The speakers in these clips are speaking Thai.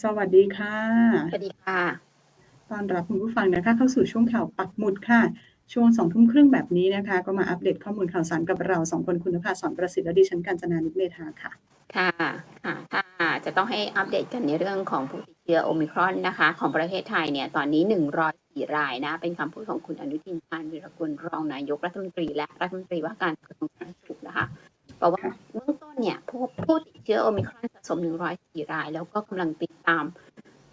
สวัสดีค่สวัะสดีค่ะต้อนรับคุณผู้ฟังนะคะ เข้าสู่ช่วงข่าวปักหมุดค่ะ ช่วง2ทุ่มครึ่งแบบนี้นะคะ ก็มาอัปเดตข้อมูลข่าวสารกับเรา2คนคุณนภาสอนประสิทธิ์และดิฉันกาญจนานุชเมธาค่ะ ค่ะ ค่ะถ้าจะต้องให้อัปเดตกันในเรื่องของผู้ติดเชื้อโอมิครอนนะคะ ของประเทศไทยเนี่ยตอนนี้ 104 รายนะ เป็นคำพูดของคุณอนุทินชาญวีรกุลรองนายกรัฐมนตรีและรัฐมนตรีว่าการกระทรวงสาธารณสุขนะคะ บอกว่าเบื้องต้นเนี่ยผู้ผู้ติดเชื้อโอมิครอนสะสม 104 ราย แล้วก็กำลังติดตาม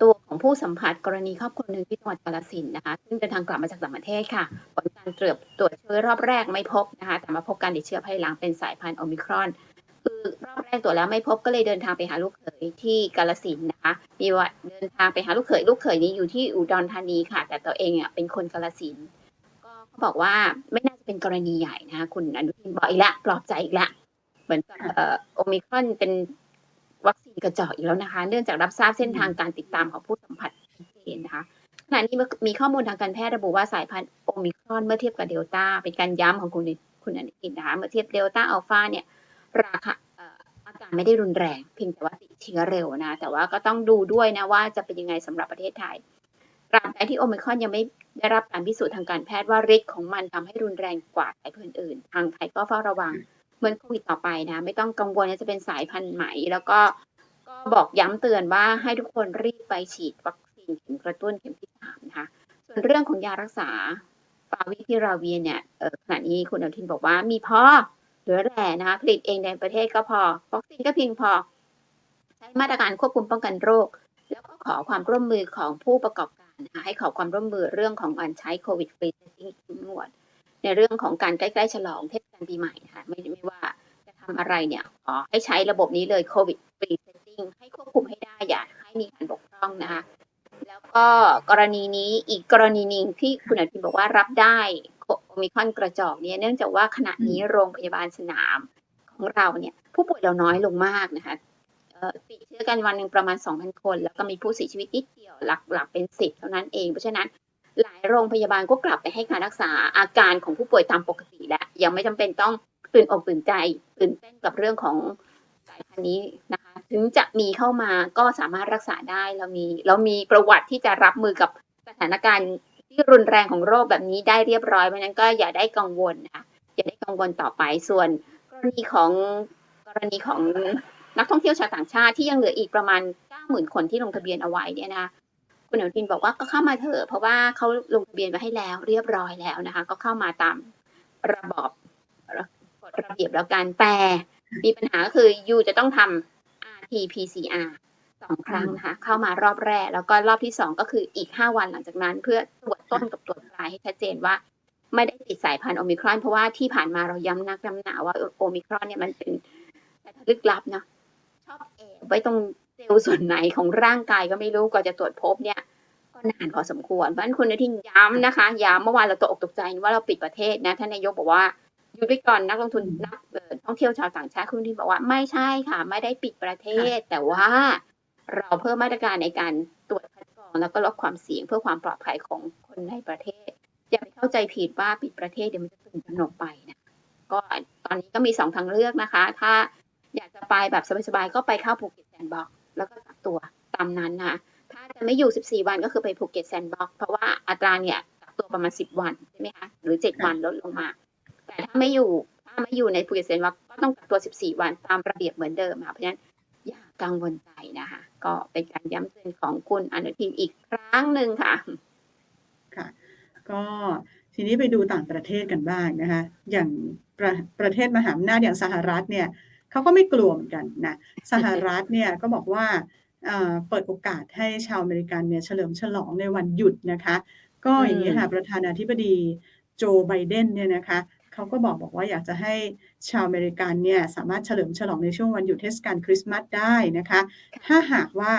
ตัวของผู้สัมผัสกรณีครอบครัวหนึ่งที่จังหวัดกาฬสินธุ์นะคะ ซึ่งเดินทางกลับมาจากต่างประเทศค่ะ ผลการตรวจตรวจเชื้อรอบแรกไม่พบนะคะ แต่มาพบการติดเชื้อภายหลังเป็นสายพันธุ์โอมิครอน คือรอบแรกตรวจแล้วไม่พบก็เลยเดินทางไปหาลูกเขยที่กาฬสินธุ์นะคะ มีว่าเดินทางไปหาลูกเขยลูกเขยนี้อยู่ที่อุดรธานีค่ะ แต่ตัวเองอะเป็นคนกาฬสินธุ์ก็เขาบอกว่าไม่น่าจะเป็นกรณีใหญ่นะคะคุณอนุทินบอกอีกแล้วปลอบใจอีกแล้ว เหมือนกับโอมิครอนเป็นวัคซีนกระจอกอีกแล้วนะคะ เนื่องจากรับทราบเส้นทางการติดตามของผู้สัมผัสชัดเจนนะคะขณะนี้มีข้อมูลทางการแพทย์ระบุว่าสายพันธุ์โอมิครอนเมื่อเทียบกับเดลต้าเป็นการย้ำของคุณคุณอนุทินนะคะเมื่อเทียบเดลต้าอัลฟาเนี่ยราคาอาการไม่ได้รุนแรงเพียงแต่ว่าติดเชื้อเร็วนะ แต่ว่าก็ต้องดูด้วยนะว่าจะเป็นยังไงสำหรับประเทศไทยตราบใดที่โอมิครอนยังไม่ได้รับการพิสูจน์ทางการแพทย์ว่าฤทธิ์ของมันทำให้รุนแรงกว่าสายพันธุ์อื่น ทางไทยก็เฝ้าระวัง เหมือนโควิดต่อไปนะ ไม่ต้องกังวลจะเป็นสายพันธุ์ใหม่ แล้วก็ก็บอกย้ำเตือนว่าให้ทุกคนรีบไปฉีดวัคซีนเข็มกระตุ้นเข็มที่สามนะคะ ส่วนเรื่องของยารักษาฟาวิพิราเวียเนี่ยขณะนี้คุณอนุทินบอกว่ามีพอเหลือแร่นะคะผลิตเองในประเทศก็พอวัคซีนก็เพียงพอ ใช้มาตรการควบคุมป้องกันโรค แล้วก็ขอความร่วมมือของผู้ประกอบการนะคะให้ขอความร่วมมือเรื่องของการใช้โควิดฟรีเซตติ้งงหมด ในเรื่องของการใกล้ๆฉลองเทศกาลปีใหม่นะคะไม่ไม่ว่าจะทำอะไรเนี่ยขอให้ใช้ระบบนี้เลยโควิดฟรีเซตติ้งให้ควบคุมให้ได้อย่าให้มีการบกพร่องนะคะแล้วก็กรณีนี้อีกกรณีหนึ่งที่คุณอนุทินบอกว่ารับได้โอมิคอนกระจอกเนี่ยเนื่องจากว่าขณะนี้โรงพยาบาลสนามของเราเนี่ยผู้ป่วยเราน้อยลงมากนะคะติดเชื้อกันวันหนึ่งประมาณ 2,000 คน แล้วก็มีผู้เสียชีวิตนิดเดียวหลักหลักเป็นสิบเท่านั้นเอง เพราะฉะนั้น หลายโรงพยาบาลก็กลับไปให้การรักษาอาการของผู้ป่วยตามปกติแล้วยังไม่จำเป็นต้องตื่นอกตื่นใจตื่นเต้นกับเรื่องของสายพันธุ์นี้นะคะ ถึงจะมีเข้ามาก็สามารถรักษาได้เรามีเรามีประวัติที่จะรับมือกับสถานการณ์ที่รุนแรงของโรคแบบนี้ได้เรียบร้อยเพราะนั้นก็อย่าได้กังวลนะคะอย่าได้กังวลต่อไปส่วนกรณีของกรณีของนักท่องเที่ยวชาวต่างชาติที่ยังเหลืออีกประมาณ90,000 คนที่ลงทะเบียนเอาไว้เนี่ยนะ คุณอนุทินบอกว่าก็เข้ามาเถอะเพราะว่าเขาลงทะเบียนมาให้แล้วเรียบร้อยแล้วนะคะ ก็เข้ามาตามระบอบกฎระเบียบแล้วกันแต่มีปัญหาก็คือยูจะต้องทำ RT-PCR สองครั้งนะคะเข้ามารอบแรก แล้วก็รอบที่สองก็คืออีกห้าวันหลังจากนั้น เพื่อตรวจต้นกับตรวจปลายให้ชัดเจนว่า ไม่ได้ติดสายพันธุ์โอมิครอน เพราะว่าที่ผ่านมาเราย้ำนักย้ำหนาว่าโอมิครอนเนี่ยมันเป็นลึกลับเนาะชอบแอบไว้ตรง ซลล์ส่วนไหนของร่างกายก็ไม่รู้ก่อนจะตรวจพบเนี่ยก็นานพอสมควร เพราะฉะนั้นคุณนทินย้ำนะคะ ย้ำเมื่อวานเราตกอกตกใจว่าเราปิดประเทศนะ ท่านนายกบอกว่าอยู่ไปก่อนนักลงทุนนักท่องเที่ยวชาวต่างชาติคุณที่บอกว่าไม่ใช่ค่ะ ไม่ได้ปิดประเทศ แต่ว่าเราเพิ่มมาตรการในการตรวจคัดกรองแล้วก็ลดความเสี่ยงเพื่อความปลอดภัยของคนในประเทศ อย่าไปเข้าใจผิดว่าปิดประเทศเดี๋ยวมันจะตื่นตระหนกไปนะก็ตอนนี้ก็มีสองทางเลือกนะคะ ถ้าอยากจะไปแบบสบายๆก็ไปเข้าภูเก็ตแซนด์บ็อก แล้วก็กักตัวตามนั้นนะถ้าจะไม่อยู่ 14 วันก็คือไปภูเก็ตแซนด์บ็อกเพราะว่าอัตราเนี่ยกักตัวประมาณ 10 วันใช่ไหมคะหรือ 7 วันลดลงมา แต่ถ้าไม่อยู่ถ้าไม่อยู่ในภูเก็ตแซนด์บ็อกก็ต้องกักตัว 14 วันตามระเบียบเหมือนเดิมค่ะเพราะฉะนั้นอย่ากังวลใจนะคะ ก็เป็นการย้ำเตือนของคุณอนุทินอีกครั้งหนึ่งค่ะค่ะ ก็ทีนี้ไปดูต่างประเทศกันบ้างนะคะ อย่างประประเทศมหาอำนาจอย่างสหรัฐเนี่ย เขาก็ไม่กลัวเหมือนกันนะสหรัฐเนี่ยก็บอกว่าเปิดโอกาสให้ชาวอเมริกันเนี่ยเฉลิมฉลองในวันหยุดนะคะ ก็อย่างนี้ค่ะประธานาธิบดีโจไบเดนเนี่ยนะคะเขาก็บอกบอกว่าอยากจะให้ชาวอเมริกันเนี่ยสามารถเฉลิมฉลองในช่วงวันหยุดเทศกาลคริสต์มาสได้นะคะ ถ้าหากว่า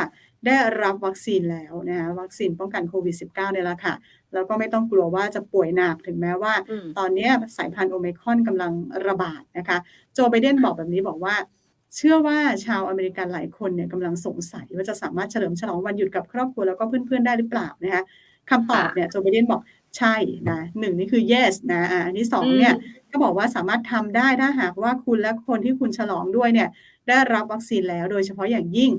ได้รับวัคซีนแล้วนะคะวัคซีนป้องกันโควิด -19 เนี่ยละค่ะ แล้วก็ไม่ต้องกลัวว่าจะป่วยหนักถึงแม้ว่า ตอนนี้สายพันธุ์โอเมคอนกำลังระบาดนะคะ โจไบเดนบอกแบบนี้บอกว่า เชื่อว่าชาวอเมริกันหลายคนเนี่ยกำลังสงสัยว่าจะสามารถเฉลิมฉลองวันหยุดกับครอบครัวแล้วก็เพื่อนๆได้หรือเปล่านะคะคำตอบเนี่ยโจไบเดนบอกใช่นะหนึ่งนี่คือ yes นะอันที่สองเนี่ยก็บอกว่าสามารถทำได้ถ้าหากว่าคุณและคนที่คุณฉลองด้วยเนี่ยได้รับวัคซีนแล้วโดยเฉพาะอย่างยิ่ง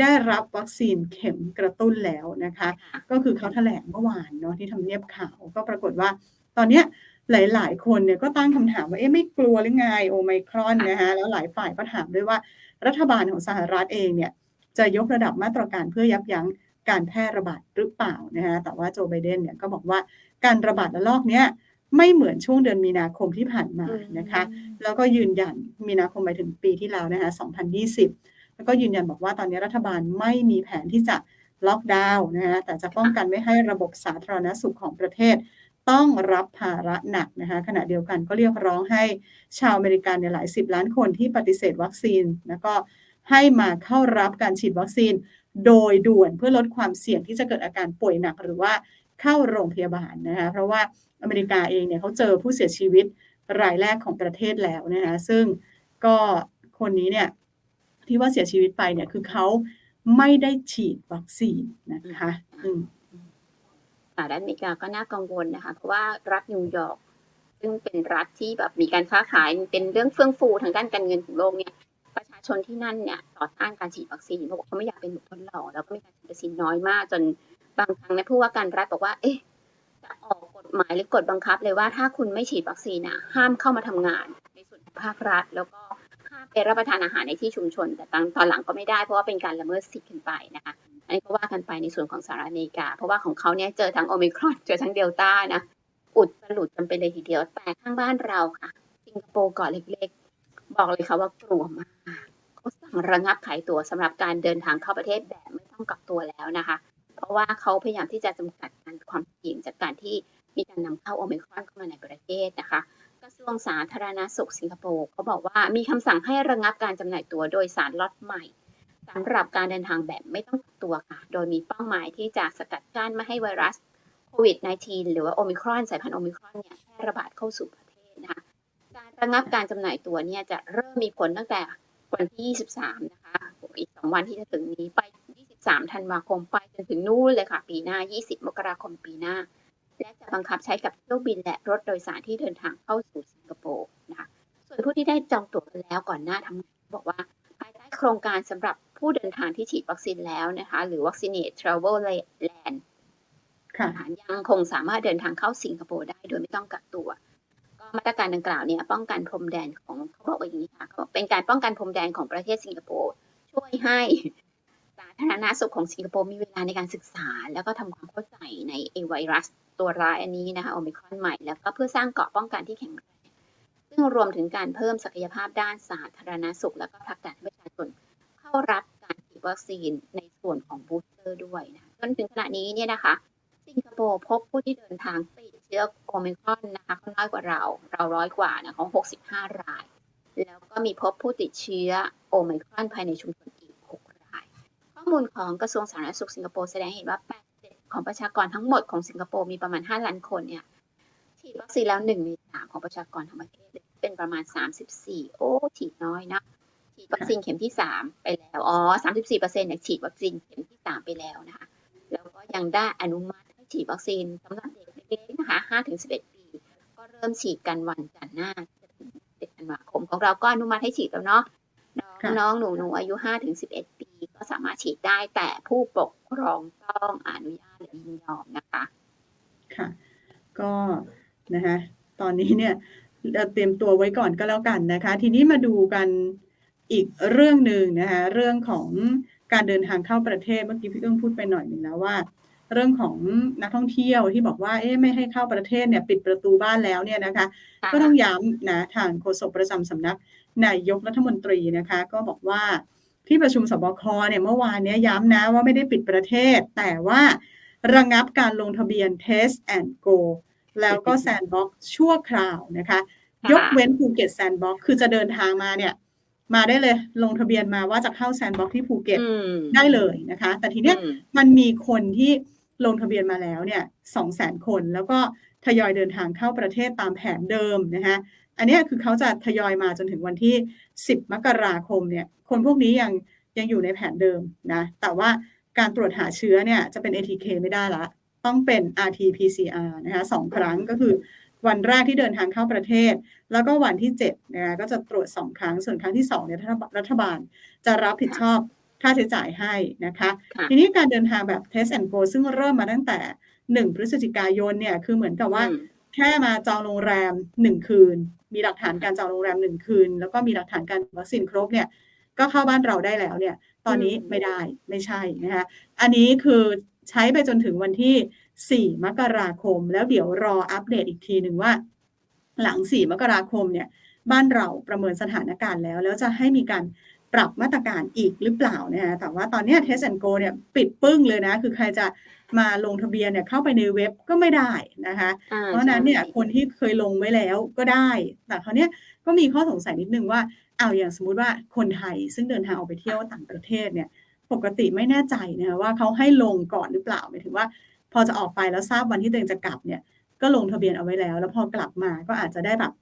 ได้รับวัคซีนเข็มกระตุ้นแล้วนะคะค่ะก็คือเขาแถลงเมื่อวานเนาะที่ทำเนียบข่าวก็ปรากฏว่า ตอนเนี้ยหลาย ๆ คนเนี่ยก็ตั้งคำถามว่าเอ๊ะไม่กลัวหรือไงโอไมครอนนะคะแล้วหลายฝ่ายก็ถามด้วยว่ารัฐบาลของสหรัฐเองเนี่ยจะยกระดับมาตรการเพื่อยับยั้งการแพร่ระบาดหรือเปล่านะคะแต่ว่าโจไบเดนเนี่ยก็บอกว่าการระบาดระลอกเนี้ยไม่เหมือนช่วงเดือนมีนาคมที่ผ่านมานะคะ แล้วก็ยืนยันมีนาคมไปถึงปีที่แล้วนะคะ 2020 แล้วก็ยืนยันบอกว่าตอนนี้รัฐบาลไม่มีแผนที่จะล็อกดาวน์นะคะแต่จะป้องกันไม่ให้ระบบสาธารณสุขของประเทศ ต้องรับภาระหนักนะคะขณะเดียวกันก็เรียกร้องให้ชาวอเมริกันในหลายสิบล้านคนที่ปฏิเสธวัคซีน แล้วก็ให้มาเข้ารับการฉีดวัคซีนโดยด่วนเพื่อลดความเสี่ยงที่จะเกิดอาการป่วยหนักหรือว่าเข้าโรงพยาบาลนะคะเพราะว่าอเมริกาเองเนี่ยเขาเจอผู้เสียชีวิตรายแรกของประเทศแล้วนะคะซึ่งก็คนนี้เนี่ย ที่ว่าเสียชีวิตไปเนี่ยคือเขาไม่ได้ฉีดวัคซีนนะคะอืมสหรัฐอเมริกาก็น่ากังวลนะคะ เพราะว่ารัฐนิวยอร์กซึ่งเป็นรัฐที่แบบมีการค้าขายเป็นเรื่องเฟื่องฟูทางด้านการเงินของโลกเนี่ยประชาชนที่นั่นเนี่ยต่อต้านการฉีดวัคซีนเพราะว่าเขาไม่อยากเป็นบุคคลหลอกแล้วก็มีการฉีดวัคซีนน้อยมาก จนบางครั้งเนี่ยผู้ว่าการรัฐบอกว่า เอ๊ะจะออกกฎหมายหรือกฎบังคับเลยว่าถ้าคุณไม่ฉีดวัคซีนอะห้ามเข้ามาทำงาน ในส่วนของภาครัฐแล้วก็ห้ามไป รับประทานอาหารในที่ชุมชน แต่ตอนตอนหลังก็ไม่ได้เพราะว่าเป็นการละเมิดสิทธิ์กันไปนะคะ อันนี้ก็ว่ากันไปในส่วนของสหรัฐอเมริกา เพราะว่าของเขาเนี่ยเจอทั้งโอมิครอนเจอทั้งเดลต้านะอุดสลุดกันไปเลยทีเดียวแต่ข้างบ้านเราค่ะ สิงคโปร์เกาะเล็กๆ บอกเลยค่ะว่ากลัวมากเขาสั่งระงับขายตั๋วสำหรับการเดินทางเข้าประเทศแบบไม่ต้องกักตัวแล้วนะคะ เพราะว่าเขาพยายามที่จะจำกัดการความเสี่ยงจากการที่มีการนำเข้าโอมิครอนเข้ามาในประเทศนะคะ ระทรวงสาธารณสุขสิงคโปร์เขาบอกว่ามีคำสั่งให้ระงับการจำหน่ายตั๋วโดยสารล็อตใหม่สำหรับการเดินทางแบบไม่ต้องกักตัวค่ะ โดยมีเป้าหมายที่จะสกัดกั้นไม่ให้ไวรัสโควิด -19 หรือว่าโอมิครอนสายพันธุ์โอมิครอนเนี่ยแพร่ระบาดเข้าสู่ประเทศนะคะ การระงับการจำหน่ายตั๋วเนี่ยจะเริ่มมีผลตั้งแต่วันที่ 23 นะคะ อีก 2 วันที่จะถึงนี้ไป 23 ธันวาคมไปจนถึงนู่นเลยค่ะ ปีหน้า 20 มกราคมปีหน้า และจะบังคับใช้กับเที่ยวบินและรถโดยสารที่เดินทางเข้าสู่สิงคโปร์นะคะส่วนผู้ที่ได้จองตั๋วแล้วก่อนหน้าทำงานบอกว่าภายใต้โครงการสำหรับผู้เดินทางที่ฉีดวัคซีนแล้วนะคะหรือ Vaccinate Travel Land ยังคงสามารถเดินทางเข้าสิงคโปร์ได้โดยไม่ต้องกักตัวก็มาตรการดังกล่าวเนี่ยป้องกันพรมแดนของเขาบอกว่าอย่างนี้ค่ะเขาบอกเป็นการป้องกันพรมแดนของประเทศสิงคโปร์ช่วยให้สาธารณสุขของสิงคโปร์มีเวลาในการศึกษา แล้วก็ทำความเข้าใจในไอไวรัส ตัวร้ายอันนี้นะคะโอมิครอนใหม่แล้วก็เพื่อสร้างเกราะป้องกันที่แข็งแรงซึ่งรวมถึงการเพิ่มศักยภาพด้านสาธารณสุข แล้วก็ผลักดันประชาชนเข้ารับการฉีดวัคซีนในส่วนของบูสเตอร์ด้วยนะจนถึงขณะนี้เนี่ยนะคะ สิงคโปร์พบผู้ที่เดินทางติดเชื้อโอมิครอนนะคะเขาน้อยกว่าเรา เราร้อยกว่านะของ 65 ราย แล้วก็มีพบผู้ติดเชื้อโอมิครอนภายในชุมชนอีก 6 ราย ข้อมูลของกระทรวงสาธารณสุขสิงคโปร์แสดงเห็นว่า ของประชากรทั้งหมดของสิงคโปร์มีประมาณ 5 ล้านคนเนี่ยฉีดวัคซีนแล้ว1ใน3ของประชากรทั้งประเทศเป็นประมาณ 34 โอ้ฉีดน้อยนะฉีดวัคซีนเข็มที่ 3 ไปแล้ว อ๋อ 34เปอร์เซ็นต์เนี่ยฉีดวัคซีนเข็มที่ 3 ไปแล้วนะคะแล้วก็ยังได้อนุมัติให้ฉีดวัคซีนสำหรับเด็กเล็กๆนะคะ5-11 ปี ก็เริ่มฉีดกันวันจันทร์หน้าจะถึง7ธันวาคมของเราก็อนุมัติให้ฉีดแล้วเนาะค่ะน้องๆหนูๆอายุ5-11 ปี ก็สามารถฉีดได้แต่ผู้ปกครองต้องอนุญาตหรือ ยินยอมนะคะค่ะก็นะคะตอนนี้เนี่ยเราเตรียมตัวไว้ก่อนก็แล้วกันนะคะ ทีนี้มาดูกันอีกเรื่องหนึ่งนะคะเรื่องของการเดินทางเข้าประเทศเมื่อกี้พี่เอื้องพูดไปหน่อยหนึ่งแล้วว่า เรื่องของนักท่องเที่ยวที่บอกว่าเอ๊ะไม่ให้เข้าประเทศเนี่ยปิดประตูบ้านแล้วเนี่ยนะคะ ก็ต้องย้ำนะทางโฆษกประจำสำนักนายกรัฐมนตรีนะคะ ก็บอกว่าที่ประชุมสบคเนี่ยเมื่อวานเนี้ยย้ำนะว่าไม่ได้ปิดประเทศ แต่ว่า ระงับการลงทะเบียน Test and Go แล้วก็ Sandbox ชั่วคราวนะคะค่ะยกเว้นภูเก็ตแซนด์บ็อกคือจะเดินทางมาเนี่ย มาได้เลยลงทะเบียนมาว่าจะเข้าแซนด์บ็อกที่ภูเก็ตอืมได้เลยนะคะ แต่ทีเนี้ยอืมมันมีคนที่ลงทะเบียนมาแล้วเนี่ยสองแสนคนแล้วก็ทยอยเดินทางเข้าประเทศตามแผนเดิมนะคะอันเนี้ยคือเขาจะทยอยมาจนถึงวันที่ 10 มกราคมเนี่ย คนพวกนี้ยังยังอยู่ในแผนเดิมนะ แต่ว่า การตรวจหาเชื้อเนี่ยจะเป็น ATK ไม่ได้ละ ต้องเป็น RT-PCR นะคะสองครั้งก็คือวันแรกที่เดินทางเข้าประเทศ แล้วก็วันที่7นะคะก็จะตรวจ 2 ครั้ง ส่วนครั้งที่2เนี่ยรัฐบรัฐบาลจะรับผิดชอบค่าใช้จ่ายให้นะคะค่ะทีนี้การเดินทางแบบ Test and Go ซึ่งเริ่มมาตั้งแต่ 1 พฤศจิกายนเนี่ยคือเหมือนกับว่าอืมแค่มาจองโรงแรม 1 คืน มีหลักฐานการจองโรงแรม 1 คืน แล้วก็มีหลักฐานการวัคซีนครบเนี่ยก็เข้าบ้านเราได้แล้วเนี่ย ตอนนี้อืมไม่ได้ไม่ใช่นะคะอันนี้คือใช้ไปจนถึงวันที่ 4 มกราคม แล้วเดี๋ยวรออัปเดตอีกทีหนึ่งว่า หลัง 4 มกราคมเนี่ยบ้านเราประเมินสถานการณ์แล้ว แล้วจะให้มีการปรับมาตรการอีกหรือเปล่านะคะแต่ว่าตอนเนี้ย Test and Go เนี่ยปิดปึ้งเลยนะ คือใครจะมาลงทะเบียนเนี่ยเข้าไปในเว็บก็ไม่ได้นะคะอ่าเพราะฉะนั้นเนี่ยใช่คนที่เคยลงไว้แล้วก็ได้ แต่คราวเนี้ยก็มีข้อสงสัยนิดนึงว่า เอาอย่างสมมุติว่าคนไทยซึ่งเดินทางออกไปเที่ยวต่างประเทศเนี่ยปกติไม่แน่ใจนะคะว่าเขาให้ลงก่อนหรือเปล่าหมายถึงว่า พอจะออกไปแล้วทราบวันที่ตัวเองจะกลับเนี่ยก็ลงทะเบียนเอาไว้แล้ว แล้วพอกลับมาก็อาจจะได้แบบ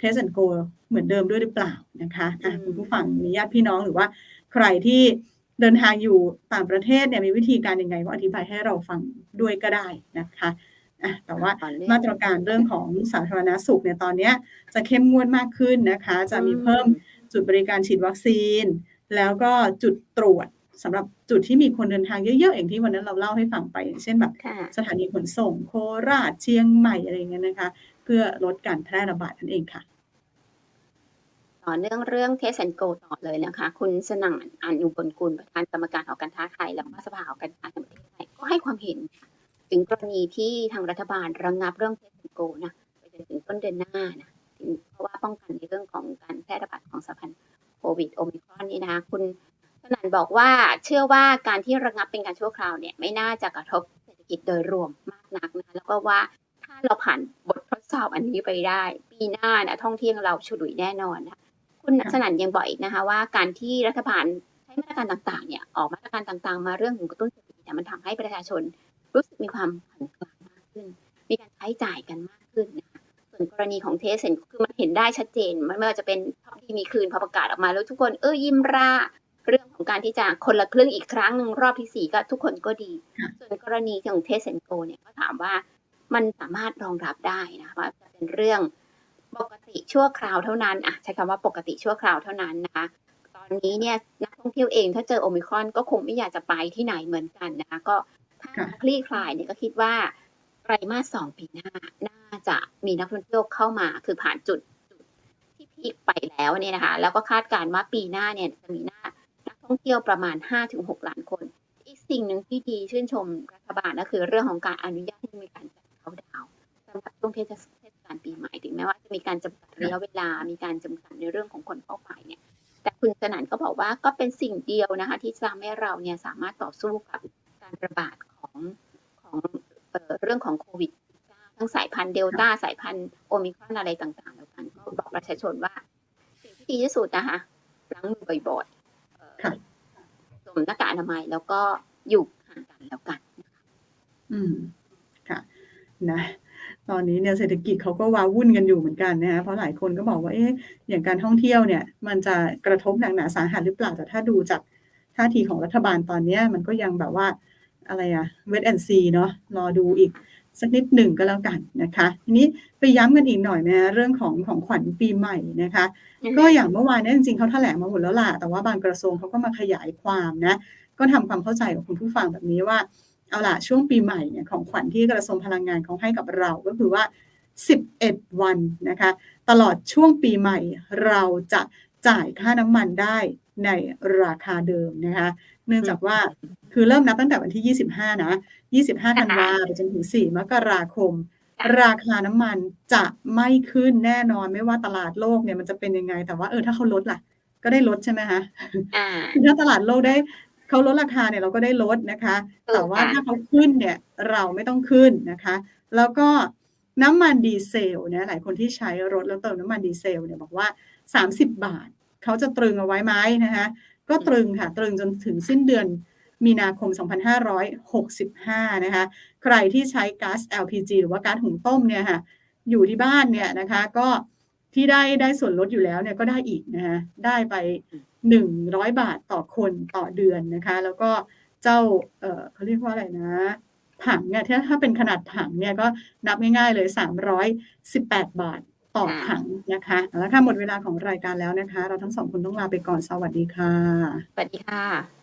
Test and Go เหมือนเดิมด้วยหรือเปล่านะคะอะอืมคุณผู้ฟังมีญาติพี่น้องหรือว่าใครที่เดินทางอยู่ต่างประเทศเนี่ยมีวิธีการยังไงก็อธิบายให้เราฟังด้วยก็ได้นะคะอะแต่ว่าต่อเนื่องมาตรการเรื่องของสาธารณสุขเนี่ยตอนเนี้ยจะเข้มงวดมากขึ้นนะคะ จะมีเพิ่ม จุดบริการฉีดวัคซีน แล้วก็จุดตรวจสำหรับจุดที่มีคนเดินทางเยอะๆอย่างที่วันนั้นเราเล่าให้ฟังไป อย่างเช่นแบบค่ะสถานีขนส่งโคราชเชียงใหม่อะไรอย่างเงี้ยนะคะ เพื่อลดการแพร่ระบาดนั่นเองค่ะ ต่อเนื่องเรื่องเทสแอนโกต่อเลยนะคะ คุณสนั่นอนุบลกุลประธานกรรมการหอการค้าไทยแล้วก็สภาหอการค้าแห่งประเทศไทยก็ให้ความเห็น ถึงกรณีที่ทางรัฐบาลระงงับเรื่องเทสแอนโกนะไปจนถึงต้นเดือนหน้านะ เพราะว่าป้องกันในเรื่องของการแพร่ระบาดของสายพันธุ์โควิดโอมิครอนนี่นะคะคุณสนั่นบอกว่าเชื่อว่าการที่ระงับเป็นการชั่วคราวเนี่ยไม่น่าจะกระทบเศรษฐกิจโดยรวมมากนักนะแล้วก็ว่าถ้าเราผ่านบททดสอบอันนี้ไปได้ ปีหน้านะท่องเที่ยวเราฉุยแน่นอนนะคุณสนั่นยังบอกอีกนะคะว่าการที่รัฐบาลใช้มาตรการต่างๆเนี่ยออกมาตรการต่างๆ มาเรื่องของกระตุ้นเศรษฐกิจเนี่มันทำให้ประชาชนรู้สึกมีความผ่อนคลายมากขึ้น มีการใช้จ่ายกันมากขึ้นนะ คะส่วนกรณีของเทสเซนคือมันเห็นได้ชัดเจน มันไม่ว่าจะเป็นท็อปที่มีคืนพอประกาศออกมาแล้วทุกคนเออยิ้มราเรื่องของการที่จะคนละครึ่งอีกครั้งหนึ่งรอบที่สี่ก็ทุกคนก็ดีค่ะส่วนกรณีของเทสเซนโกเนี่ยก็ถามว่ามันสามารถรองรับได้นะคะว่าจะเป็นเรื่องปกติชั่วคราวเท่านั้นอะใช้คำว่าปกติชั่วคราวเท่านั้นนะคะ ตอนนี้เนี่ยนักท่องเที่ยวเองถ้าเจอโอมิครอนก็คงไม่อยากจะไปที่ไหนเหมือนกันนะคะก็ถ้าค่ะคลี่คลายเนี่ยก็คิดว่าไต รมาสสองปีหน้า น่าจะมีนักท่องเที่ยวเข้ามา คือผ่านจุดจุดที่พีคไปแล้วเนี่ยนะคะ แล้วก็คาดการณ์ว่าปีหน้าเนี่ยจะมีหน้านักท่องเที่ยวประมาณ 5-6 ล้านคน อีกสิ่งหนึ่งที่ดีชื่นชมรัฐบาลก็คือเรื่องของการอนุญาตให้มีการจัดเขาดาวสำหรับช่วงเทศกาลปีใหม่ถึงแม้ว่าจะมีการจำกัดระยะเวลา มีการจำกัดในเรื่องของคนเข้าไปเนี่ยแต่คุณสนั่นก็บอกว่าก็เป็นสิ่งเดียวนะคะ ที่จะทำให้เราเนี่ยสามารถต่อสู้กับการระบาด เอ่อเรื่องของโควิด -19 ทั้งสายพันธุ์เดลต้าสายพันธุ์โอมิครอนอะไรต่างๆแล้วกันก็บอกประชาชนว่า สิ่งที่ดีที่สุดนะคะล้างมือบ่อยๆเอ่อค่ะสวมหน้ากากอนามัยแล้วก็อยู่ห่างกันแล้วกันอืมค่ะนะตอนนี้เนี่ยเศรษฐกิจเขาก็ว้าวุ่นกันอยู่เหมือนกันนะคะเพราะหลายคนก็บอกว่าเอ๊ะอย่างการท่องเที่ยวเนี่ย มันจะกระทบหนักหนาสาหัสหรือเปล่าแต่ถ้าดูจากท่าทีของรัฐบาลตอนเนี้ยมันก็ยังแบบว่า อะไรอะเวทแอนซีเนาะรอดูอีกสักนิดหนึ่งก็แล้วกันนะคะ ทีนี้ไปย้ำกันอีกหน่อยนะเรื่องของของขวัญปีใหม่นะคะ ก็อย่างเมื่อวานเนี่ยจริงๆเขาแถลงมาหมดแล้วล่ะแต่ว่าบางกระทรวงเขาก็มาขยายความนะ ก็ทำความเข้าใจกับคุณผู้ฟังแบบนี้ว่าเอาล่ะช่วงปีใหม่เนี่ยของขวัญที่กระทรวงพลังงานเขาให้กับเราก็คือว่า 11 วันนะคะ ตลอดช่วงปีใหม่เราจะจ่ายค่าน้ำมันได้ในราคาเดิมนะคะ เนื่องจากว่าคือเริ่มนับตั้งแต่วันที่ 25 นะ 25 ธันวาไปจนถึง 4 มกราคม ราคาน้ำมันจะไม่ขึ้นแน่นอนไม่ว่าตลาดโลกเนี่ยมันจะเป็นยังไง แต่ว่าเออถ้าเขาลดล่ะ ก็ได้ลดใช่ไหมคะอ่าคือถ้าตลาดโลกได้เขาลดราคาเนี่ยเราก็ได้ลดนะคะถูกแต่ว่าค่ะถ้าเขาขึ้นเนี่ยเราไม่ต้องขึ้นนะคะ แล้วก็น้ำมันดีเซลเนี่ยหลายคนที่ใช้รถแล้วเติมน้ำมันดีเซลเนี่ยบอกว่า 30 บาท เขาจะตรึงเอาไว้ไหมนะคะ ก็ตรึงค่ะ ตรึงจนถึงสิ้นเดือนมีนาคม 2565 นะคะ ใครที่ใช้ก๊าซ LPG หรือว่าก๊าซหุงต้มเนี่ยค่ะ อยู่ที่บ้านเนี่ยนะคะ ก็ที่ได้ได้ส่วนลดอยู่แล้วเนี่ยก็ได้อีกนะคะได้ไป 100 บาทต่อคนต่อเดือนนะคะ แล้วก็เจ้า เออเขาเรียกว่าอะไรนะ ถังเนี่ยถ้าถ้าเป็นขนาดถังเนี่ยก็นับง่ายๆเลย 318 บาท ต่อค่ะถังนะคะเอาละค่ะหมดเวลาของรายการแล้วนะคะ เราทั้งสองคนต้องลาไปก่อนสวัสดีค่ะ สวัสดีค่ะ